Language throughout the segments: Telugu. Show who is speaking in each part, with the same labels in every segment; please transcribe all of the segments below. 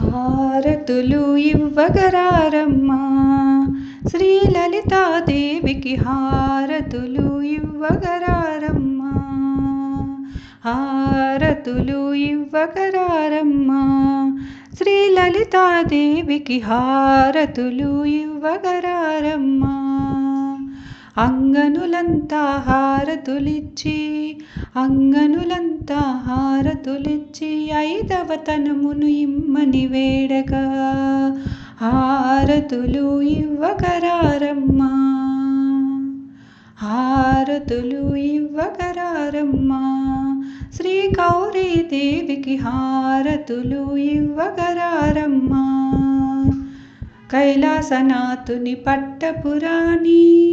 Speaker 1: హారతులు ఇవ్వగరారమ్మా. శ్రీ లలితాదేవికి హారతులు ఇవ్వగరారమ్మా. హారతులు ఇవ్వగరారమ్మా. శ్రీ లలితాదేవికి హారతులు ఇవ్వగరారమ్మా. అంగనులంతా హారతులిచ్చి అంగనులంతా హారతులిచ్చి ఐదవ తనమును ఇమ్మని వేడగా హారతులు ఇవ్వగరారమ్మా హారతులు ఇవ్వగరారమ్మా శ్రీ గౌరీదేవికి హారతులు ఇవ్వగరారమ్మా. కైలాసనాథుని పట్టపురాణి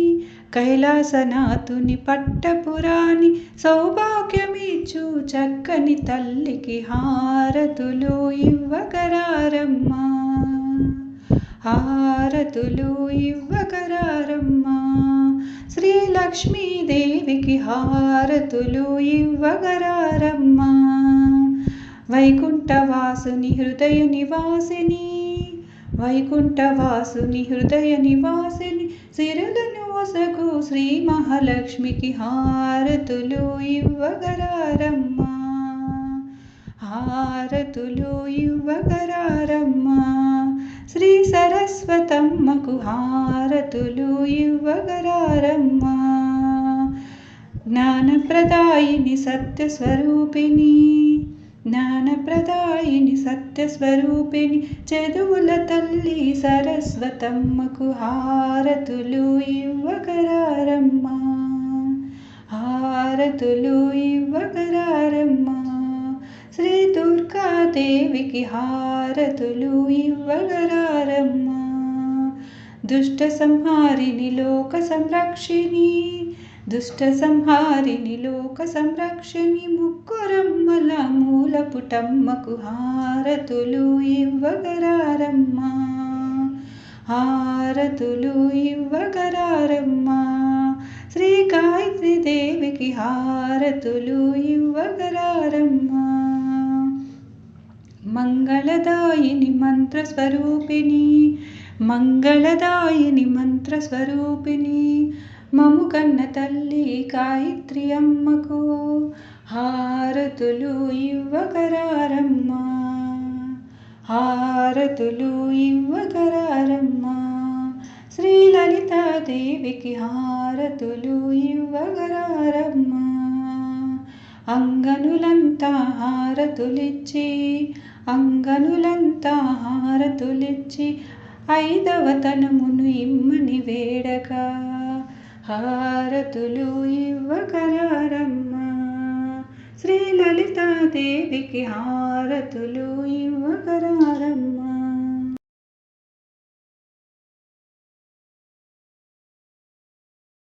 Speaker 1: కైలాసనాథుని పట్టపురాణి సౌభాగ్యమిచ్చు చక్కని తల్లికి హారతులు ఇవ్వగరారమ్మా. హారతులు ఇవ్వగరారమ్మా. శ్రీ లక్ష్మీదేవికి హారతులు ఇవ్వగరారమ్మా. వైకుంఠవాసుని హృదయ నివాసిని వైకుంఠవాసుని హృదయ నివాసిని సిరులను ఒసగు శ్రీ మహాలక్ష్మికి హారతులు ఇవ్వగరారమ్మా హారతులు ఇవ్వగరారమ్మా శ్రీ సరస్వతమ్మకు హారతులు ఇవ్వగరారమ్మా జ్ఞానప్రదాయిని సత్యస్వరూపిణి జ్ఞానప్రదాయిని సత్యస్వరూపిణి చదువుల తల్లి సరస్వతమ్మకు హారతులు ఇవ్వగరారమ్మ. హారతులు ఇవ్వగరారమ్మ. శ్రీ దుర్గాదేవికి హారతులు ఇవ్వగరారమ్మ. దుష్ట సంహారిని లోక సంరక్షిణి. దుష్ట సంహారిని లోక సంరక్షిణి ముక్కురమ్మలము మూల పుటమ్మకు హారతులు ఇవ్వగరారమ్మా. హారతులు ఇవ్వగరారమ్మా. శ్రీ గాయత్రి దేవికి హారతులు ఇవ్వగరారమ్మా. మంగళదాయిని మంత్రస్వరూపిణి మంగళదాయిని మంత్రస్వరూపిణి మము కన్న తల్లి గాయత్రి అమ్మకు హారతులు ఇవ్వకరారమ్మా. హారతులు ఇవ్వకరారమ్మా. శ్రీ లలితాదేవికి హారతులు ఇవ్వగరారమ్మా అంగనులంతా హారతులిచ్చి అంగనులంతా హారతులిచ్చి ఐదవతనమును ఇమ్మని వేడగా హారతులు ఇవ్వగరారమ్మా శ్రీ హారతులు ఇవ్వకరారమ్మ